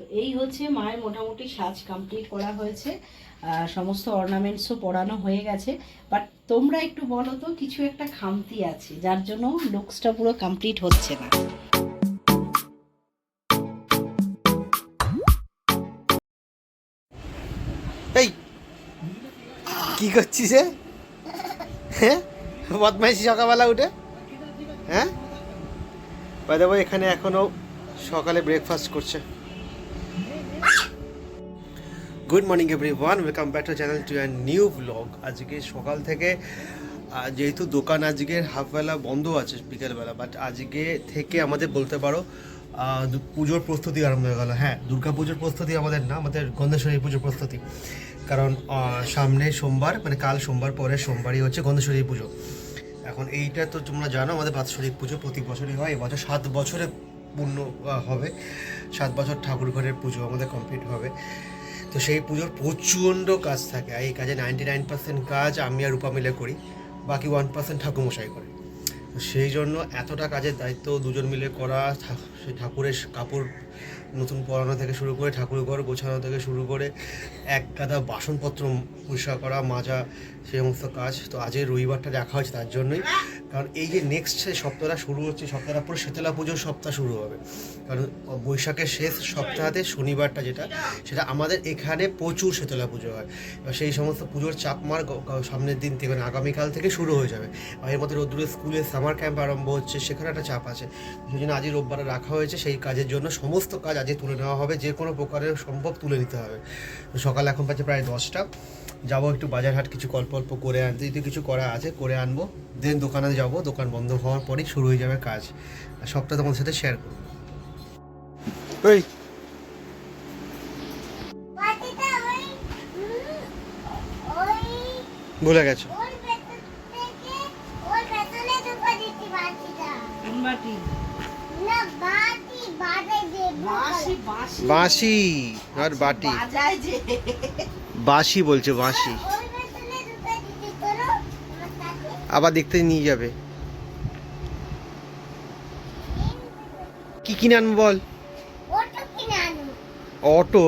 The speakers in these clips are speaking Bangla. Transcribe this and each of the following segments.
তো এই হচ্ছে মায়ের মোটামুটি সাজ কমপ্লিট করা হয়েছে। সমস্ত অর্নামেন্টসও পরানো হয়ে গেছে। বাট তোমরা একটু বলো তো, কিছু একটা খামতি আছে, যার জন্য লুকসটা পুরো কমপ্লিট হচ্ছে না। এই, কি করছিস হ্যাঁ? বদমাইশি সকালবেলা উঠে? হ্যাঁ? বাইদা বই এখানে এখনও সকালে ব্রেকফাস্ট করছে। Good morning everyone welcome back to channel to an new blog আজকে সকাল থেকে যেহেতু দোকান আজকে হাফবেলা বন্ধ আছে, বিকেলবেলা বাট আজকে থেকে আমাদের বলতে পারো পুজোর প্রস্তুতি আরম্ভ হয়ে গেল। হ্যাঁ দুর্গা পুজোর প্রস্তুতি আমাদের না, আমাদের গন্ধেশ্বরী পুজোর প্রস্তুতি। কারণ সামনে সোমবার মানে কাল সোমবার পরে সোমবারই হচ্ছে গন্ধেশ্বরী পুজো। এখন এইটা তো তোমরা জানো, আমাদের বাৎসরিক পুজো প্রতি বছরই হয়, এবছর সাত বছরে পূর্ণ হবে। সাত বছর ঠাকুর ঘরের পুজো আমাদের কমপ্লিট হবে। তো সেই পুজোর প্রচণ্ড কাজ থাকে আর এই কাজে নাইনটি নাইন পার্সেন্ট কাজ আমি আর রূপা মিলে করি, বাকি ওয়ান পার্সেন্ট ঠাকুরমশাই করে। সেই জন্য এতটা কাজের দায়িত্ব দুজন মিলে করা সেই ঠাকুরের কাপড় নতুন পরানো থেকে শুরু করে ঠাকুর ঘর গোছানো থেকে শুরু করে এক গাদা বাসনপত্র পরিষ্কার করা, মাজা, সেই সমস্ত কাজ। তো আজের রবিবারটা রাখা হয়েছে তার জন্যই। কারণ এই যে নেক্সট সপ্তাহটা শুরু হচ্ছে, সপ্তাহটা পরে শীতলা পুজোর সপ্তাহ শুরু হবে। কারণ বৈশাখের শেষ সপ্তাহতে শনিবারটা যেটা, সেটা আমাদের এখানে প্রচুর শীতলা পুজো হয়। এবার সেই সমস্ত পুজোর চাপমার গ- গ- সামনের দিন থেকে মানে আগামীকাল থেকে শুরু হয়ে যাবে। এর মধ্যে রোদ্দুরের স্কুলে সামার ক্যাম্প আরম্ভ হচ্ছে, সেখানে একটা চাপ আছে। সেই জন্য আজই রোববারে রাখা হয়েছে, সেই কাজের জন্য সমস্ত কাজ আজই তুলে নেওয়া হবে, যে কোনো প্রকারের সম্ভব তুলে নিতে হবে। সকাল এখন পাচ্ছে প্রায় দশটা। যাব একটু বাজার হাট কিছু অল্প অল্প করে আনতে যদি কিছু করা আছে করে আনব। দেন দোকানে যাব দোকান বন্ধ হওয়ার পরেই শুরু হয়ে যাবে কাজ। আর সবটা তোমাদের সাথে শেয়ার করব। ওই ভুলে গেছো। বাটি বাঁশি আর বাটি। বাঁশি বলছে বাঁশি। আবার দেখতে নিয়ে যাবে। কি কিনে আনব বল? অটো?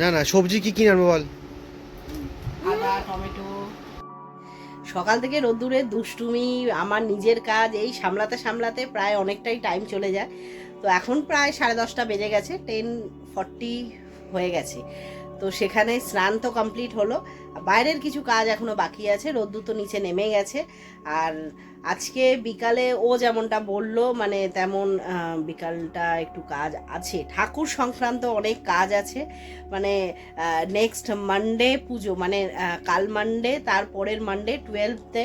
না না সবজি কি কিনে আনব বল? সকাল থেকে রোদ্দুরে দুষ্টুমি আমার নিজের কাজ এই সামলাতে সামলাতে প্রায় অনেকটাই টাইম চলে যায়। তো এখন প্রায় সাড়ে দশটা বেজে গেছে টেন ফর্টি হয়ে গেছে। তো সেখানে স্নান তো কমপ্লিট হলো। বাইরের কিছু কাজ এখনও বাকি আছে, রোদ্দুর তো নিচে নেমে গেছে। আর আজকে বিকালে ও যেমনটা বলল মানে তেমন বিকালটা একটু কাজ আছে। ঠাকুর সংক্রান্ত অনেক কাজ আছে। মানে নেক্সট মানডে পুজো মানে কাল মানডে তারপরের মানডে টুয়েলভতে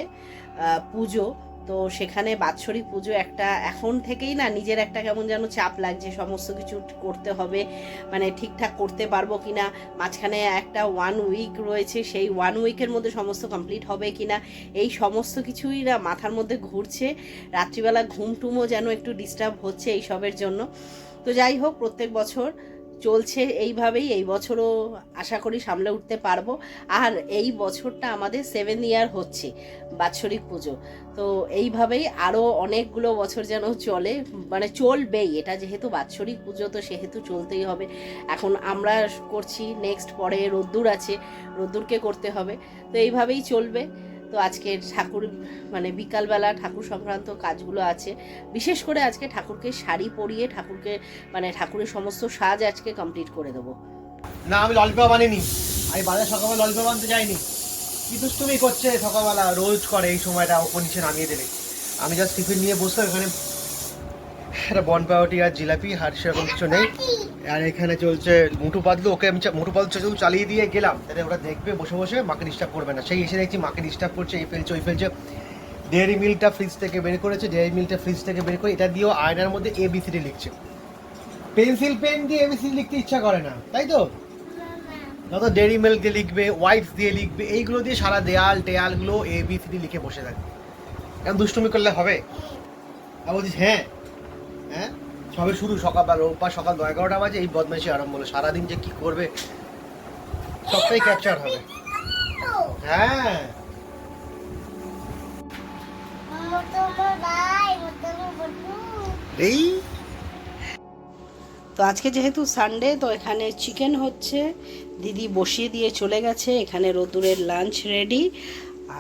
পুজো। তো সেখানে বাৎসরিক পুজো একটা এখন থেকেই না নিজের একটা কেমন যেন চাপ লাগছে, সমস্ত কিছু করতে হবে মানে ঠিকঠাক করতে পারব কি না মাঝখানে একটা ওয়ান উইক রয়েছে, সেই ওয়ান উইকের মধ্যে সমস্ত কমপ্লিট হবে কি না এই সমস্ত কিছুই না মাথার মধ্যে ঘুরছে, রাত্রিবেলা ঘুম টুমও যেন একটু ডিস্টার্ব হচ্ছে এই সবের জন্য। তো যাই হোক, প্রত্যেক বছর চলছে এইভাবেই, এই বছরও আশা করি সামলে উঠতে পারব। আর এই বছরটা আমাদের সেভেন ইয়ার হচ্ছে, বাৎসরিক পুজো। তো এইভাবেই আরও অনেকগুলো বছর যেন চলে মানে চলবেই। এটা যেহেতু বাৎসরিক পুজো, তো সেহেতু চলতেই হবে। এখন আমরা করছি নেক্সট পরে রোদ্দুর আছে, রোদ্দুরকে করতে হবে। তো এইভাবেই চলবে। তো আজকে ঠাকুর মানে বিকালবেলা ঠাকুর সংক্রান্ত কাজগুলো আছে। বিশেষ করে আজকে ঠাকুরকে শাড়ি পরিয়ে ঠাকুরকে মানে ঠাকুরের সমস্ত সাজ আজকে কমপ্লিট করে দেবো। না, আমি ললিপপ বানিনি আমি বাজার সকালবেলা ললিপপ বানতে যাইনি। কি দুষ্টুমি করছে সকালবেলা, রোজ করে এই সময়টা ওপর নিচে নামিয়ে দেবে। আমি জাস্ট টিফিন নিয়ে বসে এখানে একটা বন আর জিলাপি আর সেরকম কিছু নেই। আর এখানে চলছে মুটু পাতলু, ওকে আমি মুটু পাতলু শুধু চালিয়ে দিয়ে গেলাম। তাহলে ওরা দেখবে, বসে বসে মাকে ডিস্টার্ব করবে না। সেই এসে দেখছি মাকে ডিস্টার্ব করছে, এই ফেলছে, ওই ফেলছে। ডেয়ারি মিল্কটা ফ্রিজ থেকে বের করেছে ডেয়ারি মিল্কটা ফ্রিজ থেকে বের করে এটা দিয়েও আয়নার মধ্যে এবিসিডি লিখছে। পেন্সিল পেন দিয়ে এবিসিডি লিখতে ইচ্ছা করে না, তাই তো? যত ডেয়ারি মিল্ক দিয়ে লিখবে ওয়াইটস দিয়ে লিখবে, এইগুলো দিয়ে সারা দেয়াল, টেয়ালগুলো এ বি সি লিখে বসে থাকে। কেন দুষ্টুমি করলে হবে? আর বলছিস হ্যাঁ। সবে শুরু? সকালবেলা রোববার সকাল নয় এগারোটা বাজে। এই বদমাইশি আরম্ভ হলো। সারাদিন যে কি করবে? সবটাই ক্যাপচার হবে। হ্যাঁ। এই। তো আজকে যেহেতু সানডে তো এখানে চিকেন হচ্ছে। দিদি বসিয়ে দিয়ে চলে গেছে। এখানে রোদ্দুরের লাঞ্চ রেডি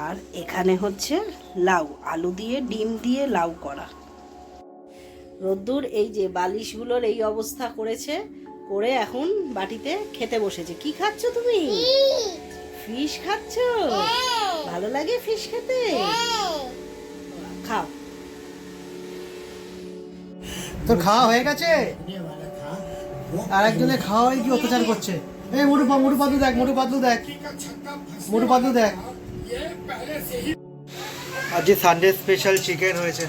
আর এখানে হচ্ছে লাউ। আলু দিয়ে ডিম দিয়ে লাউ করা। রোদ্দুর এই যে বালিশগুলোর এই অবস্থা করেছে করে এখন বাটিতে খেতে বসেছে। কি খাচ্ছ তুমি? ফিশ খাচ্ছ? ভালো লাগে ফিশ খেতে? খাও। তোর খাওয়া হয়ে গেছে? আর একজনে খাওয়া হয়ে কি অত্যাচার করছে? এই মোটু পা- মোটু পাতলু দেখ মোটু পাতলু দেখ। মোটু পাতলু দেখ। আজ যে সানডে স্পেশাল চিকেন হয়েছে।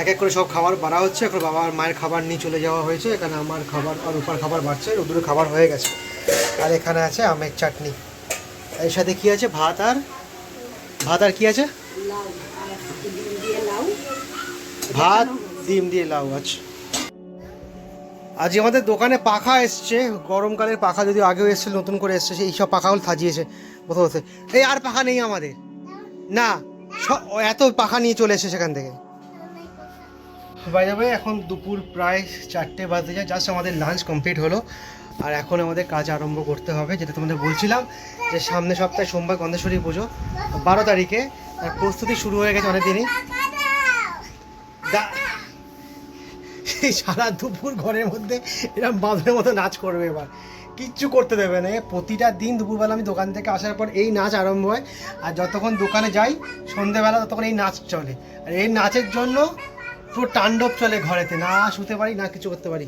এক এক করে সব খাবার বাড়া হচ্ছে। এখন বাবা আর মায়ের খাবার নিয়ে চলে যাওয়া হয়েছে। এখানে আমার খাবার আর উপর খাবার বাড়ছে। রোদুরে খাবার হয়ে গেছে। আর এখানে আছে আমের চাটনি। এর সাথে কি আছে? ভাত আর ভাত আর কি আছে? ভাত, ডিম দিয়ে লাউ আছে আজ আমাদের দোকানে পাখা এসছে। গরমকালের পাখা যদি আগেও এসছে নতুন করে এসছে, সেই সব পাখাগুলো সাজিয়েছে বসে এই আর পাখা নেই আমাদের। না এত পাখা নিয়ে চলে এসেছে সেখান থেকে। বাইরে ভাই এখন দুপুর প্রায় চারটে বাজতে যায়। জাস্ট আমাদের লাঞ্চ কমপ্লিট হলো। আর এখন আমাদের কাজ আরম্ভ করতে হবে, যেটা তোমাদের বলছিলাম যে সামনে সপ্তাহে সোমবার গন্ধেশ্বরী পুজো। বারো তারিখে আর প্রস্তুতি শুরু হয়ে গেছে অনেক দিনই সেই সারা দুপুর ঘরের মধ্যে এরকম বাঁধের মতো নাচ করবে এবার। কিচ্ছু করতে দেবে না। প্রতিটা দিন দুপুরবেলা আমি দোকান থেকে আসার পর এই নাচ আরম্ভ হয়। আর যতক্ষণ দোকানে যাই, সন্ধেবেলা ততক্ষণ এই নাচ চলে। আর এই নাচের জন্য পুরো তাণ্ডব চলে ঘরেতে। না শুতে পারি, না কিছু করতে পারি।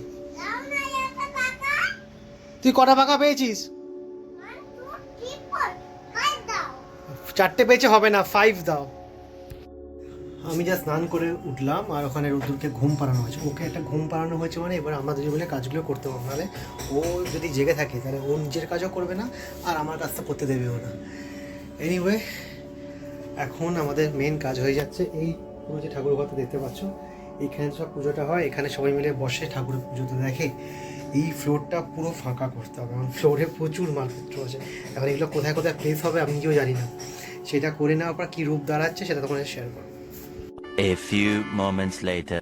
তুই কটা পাকা পেয়েছিস? চারটে পেয়েছে, হবে না ফাইভ দাও। আমি যা স্নান করে উঠলাম, আর ওখানে রোদ্দুরকে ঘুম পাড়ানো হয়েছে। ওকে একটা ঘুম পাড়ানো হয়েছে মানে এবার আমরা দুজন মিলে কাজগুলো করতে পারব। নাহলে ও যদি জেগে থাকে, তাহলে ও নিজের কাজও করবে না, আর আমার কাজটা করতে দেবেও না। এনিওয়ে এখন আমাদের মেন কাজ হয়ে যাচ্ছে। এই পুরো যে ঠাকুর ঘরটা দেখতে পাচ্ছ এইখানে সব পুজোটা হয় এখানে সবাই মিলে বসে ঠাকুরের পুজোটা দেখে এই ফ্লোরটা পুরো ফাঁকা করতে হবে। কারণ ফ্লোরে প্রচুর মালপত্র আছে। এখন এগুলো কোথায় কোথায় প্লেস হবে আমি নিজেও জানি না। সেটা করে নেওয়ার পর কী রূপ দাঁড়াচ্ছে সেটা তোমাদের শেয়ার করব। A few moments later.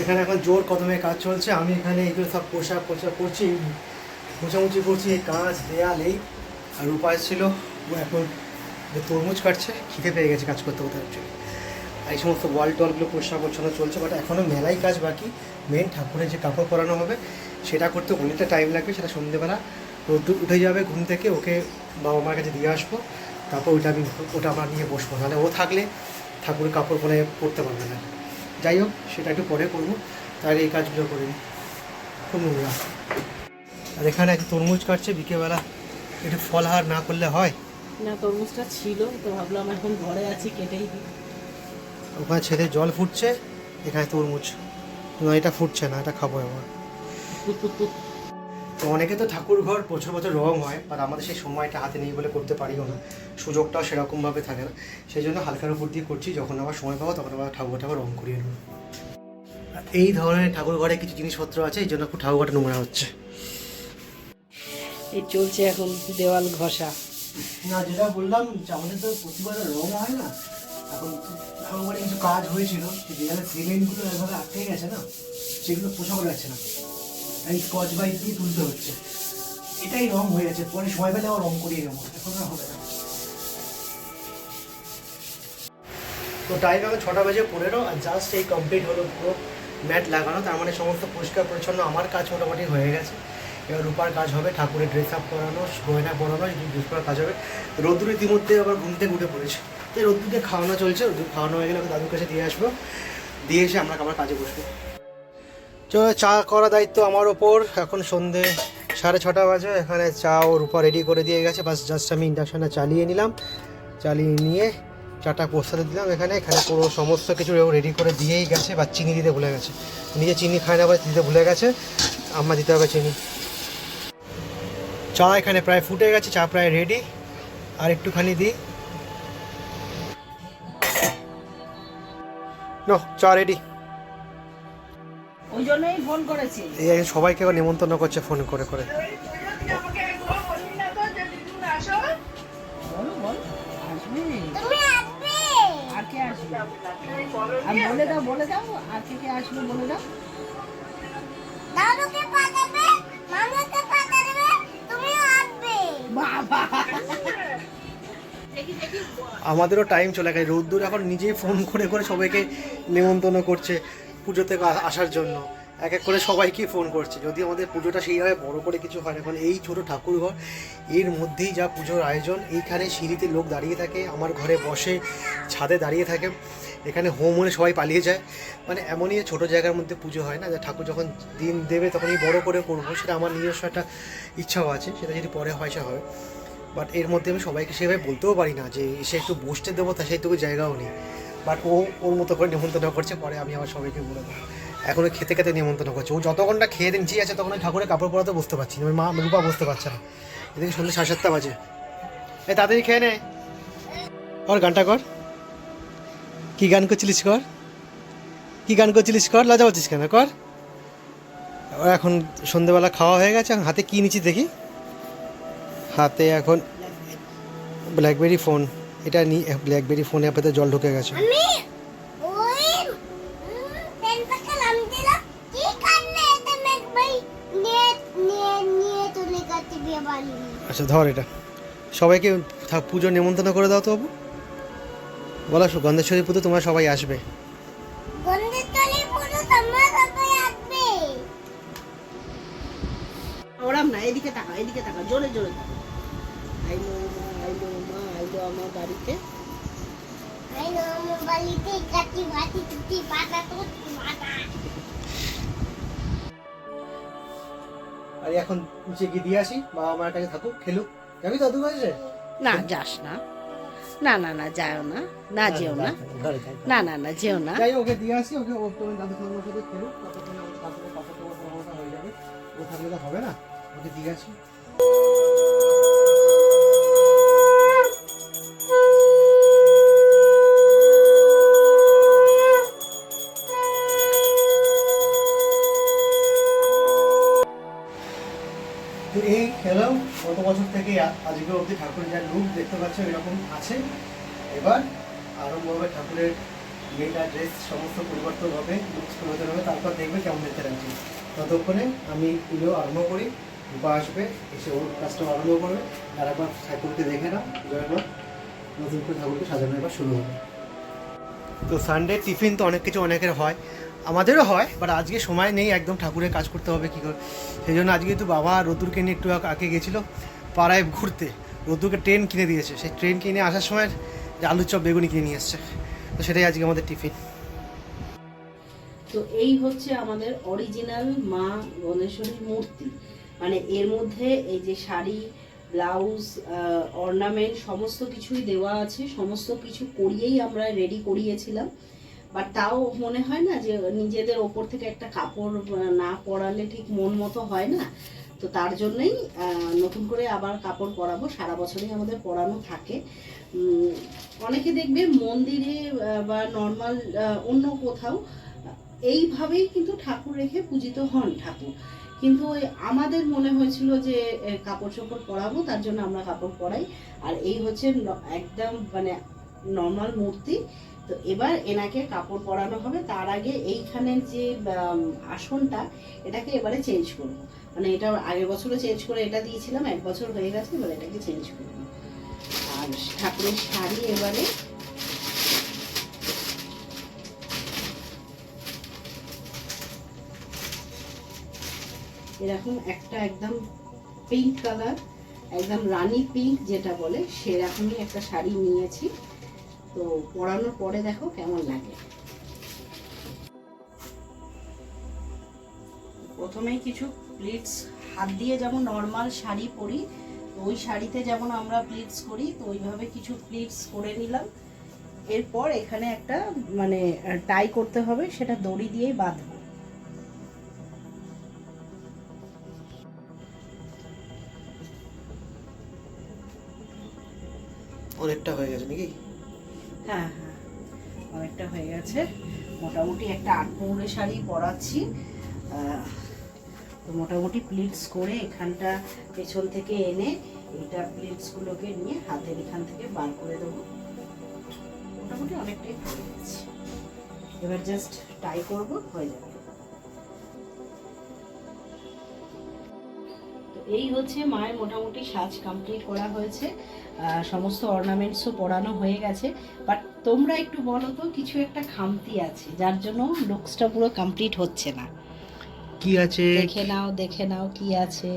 এখানে এখন জোর কদমে কাজ চলছে। আমি এখানে এগুলো সব পোশাক পোশাক করছি মোছামুছি করছি এই কাজ দেয়াল এই আর উপায় ছিল ও এখন তরমুজ কাটছে খিদে পেয়ে গেছে কাজ করতে করতে এই সমস্ত ওয়াল টলগুলো পরিষ্কার পরিচ্ছন্ন চলছে বাট এখনও মেলাই কাজ বাকি। মেন ঠাকুরের যে কাপড় পরানো হবে, সেটা করতে অনেকটা টাইম লাগবে, সেটা সন্ধেবেলা রোদ্দুর উঠে যাবে ঘুম থেকে, ওকে বাবা মার কাছে দিয়ে আসব। তারপর ওইটা আমি ওটা আমরা নিয়ে বসবো। নাহলে ও থাকলে ঠাকুরের কাপড় পরে পরতে পারবে না। যাই হোক, সেটা একটু পরে করব। তাহলে এই কাজগুলো করে নিই খুব নোংরা আর এখানে এক তরমুজ কাটছে, বিকেলবেলা। একটু ফলহার না করলে হয়? না, তরমুজটা ছিল, তো ভাবলাম এখন ঘরে আছি, কেটেই দিই। ওখানে ছেলে জল ফুটছে এখানে তরমুজ। না এটা ফুটছে না এটা খাব এবার। তো অনেকে তো ঠাকুর ঘর বছর বছর রং হয় আর আমাদের সেই সময়টা হাতে নেই বলে করতে পারিও না। সুযোগটাও সেরকমভাবে থাকে না। সেই জন্য হালকার উপর দিয়ে করছি যখন আবার সময় পাবো তখন আবার ঠাকুর ঠাকুর রং করিয়ে নেব। এই ধরনের ঠাকুর ঘরে কিছু জিনিসপত্র আছে এই জন্য খুব ঠাকুর ঘরটা নোংরা হচ্ছে। এই চলছে এখন দেওয়াল ঘষা। না যেটা বললাম যে আমাদের তো প্রতিবার রং হয় না এখন আমার কিছু কাজ হয়েছিল যেখানে সিমেন্টগুলো এভাবে আটকে গেছে না, সেগুলো পোষানো যাচ্ছে না। তাই স্কচ বাইট দিয়ে তুলতে হচ্ছে। এটাই রং হয়ে গেছে পরে সময় পেলে আবার রং করিয়ে নেব। এখন আর হবে না। তো টাইম এখন ছটা বাজে পনেরো, আর জাস্ট এই কমপ্লিট হলো পুরো ম্যাট লাগানো। তার মানে সমস্ত পরিষ্কার পরিচ্ছন্ন আমার কাজ মোটামুটি হয়ে গেছে। রূপার কাজ হবে, ঠাকুরের ড্রেস আপ করানো, গয়না পরানো ইউজ করার কাজ হবে। রোদ্দুর ইতিমধ্যে আবার ঘুম থেকে উঠে পড়েছে। তো রোদ্দুরকে খাওয়ানো চলছে, রোদ্দুর খাওয়ানো হয়ে গেলে ওকে দাদুর কাছে দিয়ে আসব। দিয়ে এসে আমরা আবার কাজে বসবো। চা করা দায়িত্ব আমার ওপর। এখন সন্ধে সাড়ে ছটা বাজে, এখানে চা ও উপর রেডি করে দিয়ে গেছে। বাস জাস্ট আমি ইন্ডাকশানটা চালিয়ে নিলাম। চালিয়ে নিয়ে চাটা পোস্তাতে দিলাম এখানে। এখানে পুরো সমস্ত কিছু রেডি করে দিয়েই গেছে বা চিনি দিতে ভুলে গেছে। নিজে চিনি খায় না বলে দিতে ভুলে গেছে। আমার দিতে হবে চিনি। চা এখানে প্রায় ফুটে গেছে চা প্রায় রেডি আর একটুখানি দিই। নো চা রেডি ওই জন্যই ফোন করেছি। এই সবাইকে আবার নিমন্ত্রণ করছে ফোন করে করে। বলো বল আসবে? তুমি আসবে? আর কে আসবে? আর বলে দাও বলে দাও আর কে কে আসবে বলে দাও। আমাদেরও টাইম চলে গেছে। রোদ্দুর এখন নিজেই ফোন করে করে সবাইকে নেমন্তন্ন করছে পুজো থেকে আসার জন্য। এক এক করে সবাইকে ফোন করছে। যদি আমাদের পুজোটা সেইভাবে বড় করে কিছু হয় না এই ছোট ঠাকুরঘর, এর মধ্যেই যা পুজোর আয়োজন, এইখানে সিঁড়িতে লোক দাঁড়িয়ে থাকে, আমার ঘরে বসে ছাদে দাঁড়িয়ে থাকে। এখানে হোম হলে সবাই পালিয়ে যায়। মানে এমনই ছোট জায়গার মধ্যে পুজো হয় না, যে ঠাকুর যখন দিন দেবে তখনই বড় করে করব, সেটা আমার নিজস্ব একটা ইচ্ছাও আছে, সেটা যদি পরে হয় সে হবে। বাট এর মধ্যে আমি সবাইকে সেভাবে বলতেও পারি না যে এসে একটু বসতে দেবো, তা সেইটুকু জায়গাও নেই। বাট ও ওর মতো করে নিমন্ত্রণ করছে, পরে আমি আমার সবাইকে বলে দেবো। এখনও খেতে খেতে নিমন্ত্রণ করছে। ও যতক্ষণটা খেয়ে দিনছি আছে তখন ঠাকুরের কাপড় পরাতে বুঝতে পারছি না। মা রূপা বুঝতে পারছে না। এদিকে সন্ধ্যে সাড়ে সাতটা বাজে। এই তাড়াতাড়ি খেয়ে নে। আর গানটা কর। কি গান করছিলিস কর? কি গান করছিলিস কর? লজা পাচ্ছিস কেন? কর। এখন সন্ধেবেলা খাওয়া হয়ে গেছে এখন হাতে কি নিচ্ছি দেখি। হাতে এখন ব্ল্যাকবেরি ফোন এটা নি ব্ল্যাকবেরি ফোনে আপনাদের জল ঢুকে গেছে। আচ্ছা ধর এটা। সবাইকে পুজোর নেমন্তন্ন করে দাও তো বাবু। বলো গন্ধেশ্বরী পুজো তোমরা সবাই আসবে। ওরাম না এদিকে এদিকে জোরে জোরে তাকা আইলো মা আইলো মা আইলো আমার বাড়িতে। আই নো মোবাইলতে কাটি বাটি টুটি পাতা তো মাথা আর এখন নিচে গিয়ে দিয়ে আসি বাবা মার কাছে থাকুক খেলুক। যাবি দাদু না যাস না। না না না যাও না না যেও না। না না না যেও না। যাই ওকে দিয়ে আসি ওকে ও তোমার দাদু ঠাকুমার সাথে ততক্ষণে আমার হয়ে যাবে। ও থাকলে তো হবে না। ওকে দিয়ে আসি। এই হ্যালো গত বছর থেকে আজকে অবধি ঠাকুরের যা লুক দেখতে পাচ্ছ এরকম আছে। এবার আরম্ভ হবে ঠাকুরের মেয়েটা ড্রেস সমস্ত পরিবর্তন হবে লুকস পরিবর্তন হবে, তারপর দেখবে কেমন দেখতে লাগছে। ততক্ষণে আমি পুজো আরম্ভ করি, রূপা আসবে, এসে ওর কাজটা আরম্ভ করবে। আর একবার ঠাকুরকে দেখে পুজোর পর নতুন করে ঠাকুরকে সাজানো এবার শুরু হবে। তো সানডে টিফিন তো অনেক কিছু অনেকের হয়। আমাদেরও হয় বাট আজকে সময় নেই, একদম ঠাকুরের কাজ করতে হবে কী করে। সেই জন্য আজকে তো বাবা রোদ্দুরকে নিয়ে একটু আগ- গেছিল পাড়ায় ঘুরতে। রোদ্দুরকে ট্রেন কিনে দিয়েছে। সেই ট্রেন কিনে আসার সময় যে আলুর চপ বেগুনি কিনে নিয়ে এসছে। তো সেটাই আজকে আমাদের টিফিন। তো এই হচ্ছে আমাদের অরিজিনাল মা গণেশ্বরীর মূর্তি। মানে এর মধ্যে এই যে শাড়ি, ব্লাউজ অর্নামেন্ট সমস্ত কিছুই দেওয়া আছে। সমস্ত কিছু করিয়েই আমরা রেডি করিয়েছিলাম। বাট তাও মনে হয় না যে নিজেদের ওপর থেকে একটা কাপড় না পরালে ঠিক মন মতো হয় না। তো তার জন্যই নতুন করে আবার কাপড় পরাবো। সারা বছরই আমাদের পরানো থাকে। অনেকে দেখবে মন্দিরে বা নর্মাল অন্য কোথাও, এইভাবেই কিন্তু ঠাকুর রেখে পূজিত হন ঠাকুর। কিন্তু ওই আমাদের মনে হয়েছিল যে কাপড় চোপড় পরাবো, তার জন্য আমরা কাপড় পরাই। আর এই হচ্ছে একদম মানে নর্মাল মূর্তি। তো এবার এনাকে কাপড় পরানো হবে। তার আগে এইখানের যে আসনটা, এটাকে এবারে চেঞ্জ করব। মানে এটা আগের বছরও চেঞ্জ করে এটা দিয়েছিলাম, এক বছর হয়ে গেছে, এবার এটাকে চেঞ্জ করব। আর ঠাকুরের শাড়ি এবারে এরকম একটা একদম পিঙ্ক কালার একদম রানী পিঙ্ক যেটা বলে, সেরকমই একটা শাড়ি নিয়েছি। তো পরানোর পরে দেখো কেমন লাগে। প্রথমেই কিছু প্লিটস হাত দিয়ে যেমন নর্মাল শাড়ি পরি ওই শাড়িতে যেমন আমরা প্লিটস করি, তো ওইভাবে কিছু প্লিটস করে নিলাম। এরপর এখানে একটা মানে টাই করতে হবে, সেটা দড়ি দিয়েই বাঁধবো। অনেকটা হয়ে গেছে নাকি? হ্যাঁ হ্যাঁ। অনেকটা হয়ে গেছে। মোটামুটি একটা আট পৌরে শাড়ি পরাচ্ছি। তো মোটামুটি প্লিটস করে এখানটা পেছন থেকে এনে এইটা প্লিটসগুলোকে নিয়ে হাতের এখান থেকে বার করে দেবো। মোটামুটি অনেকটাই হয়ে গেছে। এবার জাস্ট টাই করব, হয়ে যাবে। এই হচ্ছে মায়ের মোটামুটি সাজ কমপ্লিট করা হয়েছে। সমস্ত অর্নামেন্টসও পরানো হয়ে গেছে। বাট তোমরা একটু বলো তো কিছু একটা খামতি আছে যার জন্য লুকসটা পুরো কমপ্লিট হচ্ছে না। কি আছে? দেখে নাও দেখে নাও কি আছে।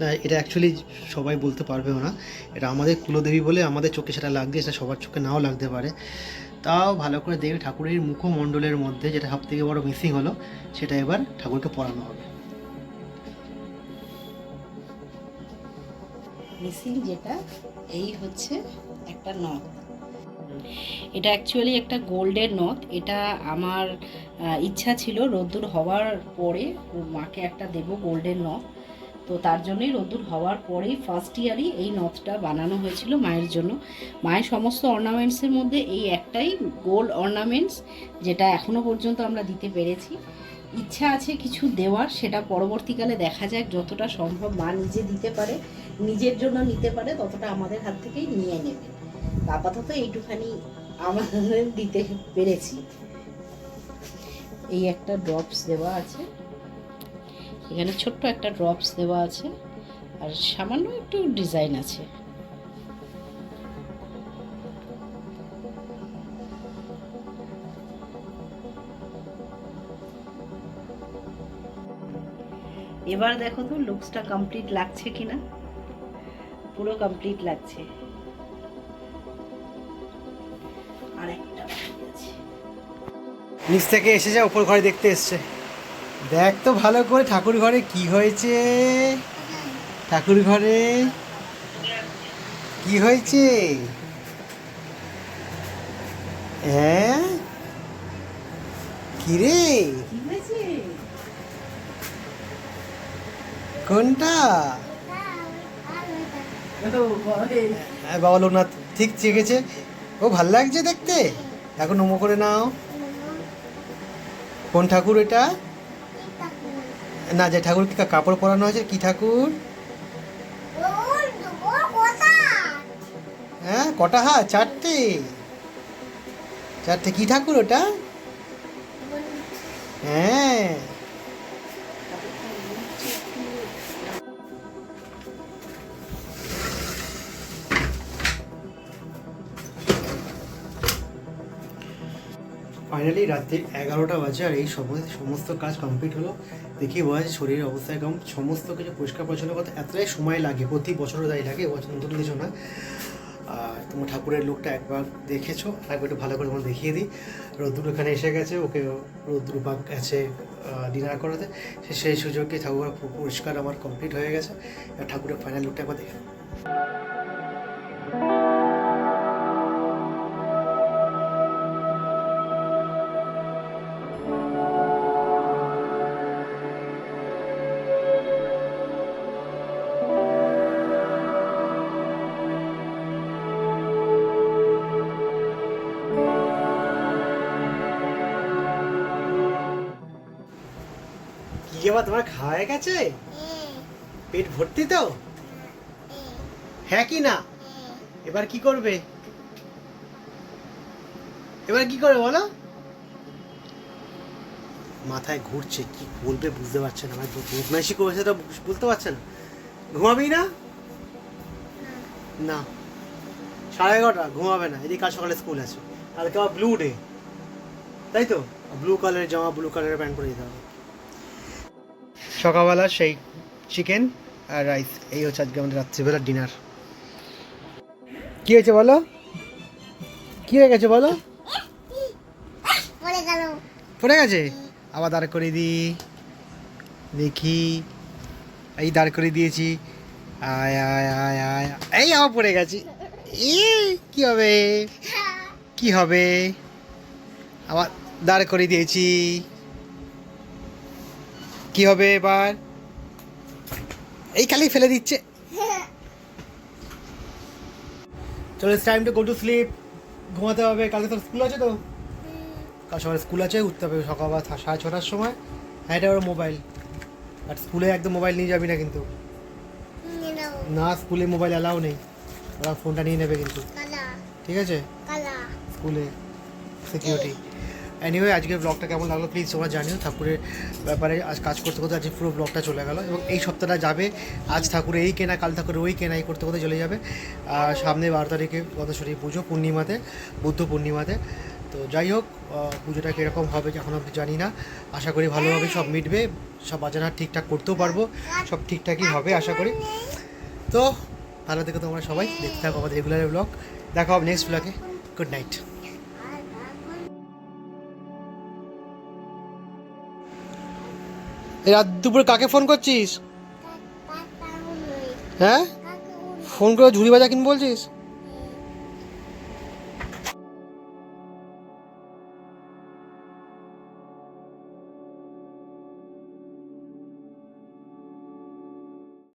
না এটা অ্যাকচুয়ালি সবাই বলতে পারবেও না। এটা আমাদের কুলদেবী বলে আমাদের চোখে সেটা লাগছে সেটা সবার চোখে নাও লাগতে পারে। তাও ভালো করে দেখবে ঠাকুরের মুখমণ্ডলের মধ্যে যেটা সব থেকে বড় মিসিং হলো সেটা এবার ঠাকুরকে পরানো হবে। মিসিং যেটা, এই হচ্ছে একটা নথ এটা অ্যাকচুয়ালি একটা গোল্ডের নথ এটা আমার ইচ্ছা ছিল রোদ্দুর হওয়ার পরে মাকে একটা দেব গোল্ডের নথ তো তার জন্যই রোদ্দুর হওয়ার পরেই ফার্স্ট ইয়ারই এই নথটা বানানো হয়েছিল মায়ের জন্য। মায়ের সমস্ত অর্নামেন্টসের মধ্যে এই একটাই গোল্ড অর্নামেন্টস যেটা এখনও পর্যন্ত আমরা দিতে পেরেছি। ইচ্ছা আছে কিছু দেওয়ার, সেটা পরবর্তীকালে দেখা যাক যতটা সম্ভব মা নিজে দিতে পারে। নিজের জন্য নিতে পারে, ততটা আমাদের হাত থেকেই নিয়ে নেবে। আপাতত এইটুখানি আমাদের দিতে পেরেছি। এই একটা ড্রপস দেওয়া আছে। এখানে ছোট্ট একটা ড্রপস দেওয়া আছে, আর সামান্য একটু ডিজাইন আছে। এবার দেখো তো, লুকসটা কমপ্লিট লাগছে কিনা। পুরো কমপ্লিট লাগছে। আর একটা নিচ থেকে এসে যা উপর ঘরে দেখতে এসছে। দেখ তো ভালো করে ঠাকুর ঘরে কি হয়েছে। ঠাকুর ঘরে কি হয়েছে? হ্যাঁ? কি রে? কি হয়েছে? কোনটা? হ্যাঁ বাবা লোকনাথ ঠিক চেকেছে ও ভালো লাগছে দেখতে। এখন নমো করে নাও। কোন ঠাকুর এটা? না, যে ঠাকুর কাপড় পরানো হয়েছে কি ঠাকুর? হ্যাঁ কটা হাত? চারটে। চারটে কি ঠাকুর ওটা? হ্যাঁ। ফাইনালি রাত্রি এগারোটা বাজে আর এই সময় সমস্ত কাজ কমপ্লিট হলো। দেখি বোঝা যায় শরীরের অবস্থা একদম সমস্ত কিছু পরিষ্কার পরিচ্ছন্ন করতে এতটাই সময় লাগে, প্রতি বছরও তাই লাগে নতুন কিছু না আর তোমার ঠাকুরের লোকটা একবার দেখেছ একবার একটু ভালো করে তোমার দেখিয়ে দিই। রোদ্দুর এখানে এসে গেছে, ওকে রোদ্দুর বাগ গেছে ডিনার করাতে। সে সেই সুযোগে ঠাকুর পরিষ্কার আমার কমপ্লিট হয়ে গেছে। আর ঠাকুরের ফাইনাল লুকটা একবার দেখে। এবার তোমার খাওয়া গেছে? পেট ভর্তি তো? হ্যাঁ কি না? এবার কি করবে? এবার কি করে বলো? মাথায় ঘুরছে, কি বলবে বুঝতে পারছে না। বদমাইশি করেছে তো বুঝতে পারছে না। ঘুমাবি না? না। সাড়ে এগারোটা, ঘুমাবে না। এদিকে কাল সকালে স্কুল আছে। কালকে আবার ব্লু ডে তাই তো? ব্লু কালারের জামা ব্লু কালারের প্যান্ট পরে দিতে হবে। সকালবেলা সেই চিকেন আর রাইস এই হচ্ছে আজকে আমাদের রাত্রিবেলার ডিনার কি হয়েছে বলো? কি হয়ে গেছে বলো? পড়ে গেছে? আবার দাঁড় করে দিই দেখি। এই দাঁড় করে দিয়েছি। আয় আয় আয় আয়। এই আবার পড়ে গেছি। এ কি হবে? কি হবে? আবার দাঁড় করে দিয়েছি। কি হবে এবার? এই খালি ফেলে দিচ্ছে। চলো time to go to sleep ঘুমাতে হবে। কালকে তোর স্কুল আছে তো? কাল সকালে স্কুল আছে উঠতে হবে সকালবেলা সাড়ে ছটার সময়। হ্যাঁ এটা ওর মোবাইল আর স্কুলে একদম মোবাইল নিয়ে যাবি না কিন্তু। না স্কুলে মোবাইল অ্যালাউ নেই। ওরা ফোনটা নিয়ে নেবে কিন্তু। ঠিক আছে? স্কুলে সিকিউরিটি এনিওয়ে আজকের ব্লগটা কেমন লাগল প্লিজ তোমরা জানিও। ঠাকুরের ব্যাপারে আজ কাজ করতে করতে আজকে পুরো ব্লগটা চলে গেল এবং এই সপ্তাহটা যাবে। আজ ঠাকুরের এই কেনা, কাল ঠাকুরের ওই কেনা এই করতে করতে চলে যাবে। আর সামনে বারো তারিখে গতশ্বরী পুজো, পূর্ণিমাতে, বুদ্ধ পূর্ণিমাতে। তো যাই হোক পুজোটা কীরকম হবে এখন অব্দি জানি না। আশা করি ভালোভাবে সব মিটবে, সব বাজার হাট ঠিকঠাক করতেও পারব, সব ঠিকঠাকই হবে আশা করি। তো ভালো থেকো তোমরা সবাই, দেখতে থাকো আমাদের রেগুলার ব্লগ দেখা হবে নেক্সট ব্লগে গুড নাইট রাত দুপুরে কাকে ফোন করছিস? হ্যাঁ ফোন করে ঝুড়ি বাজা কিন বলছিস?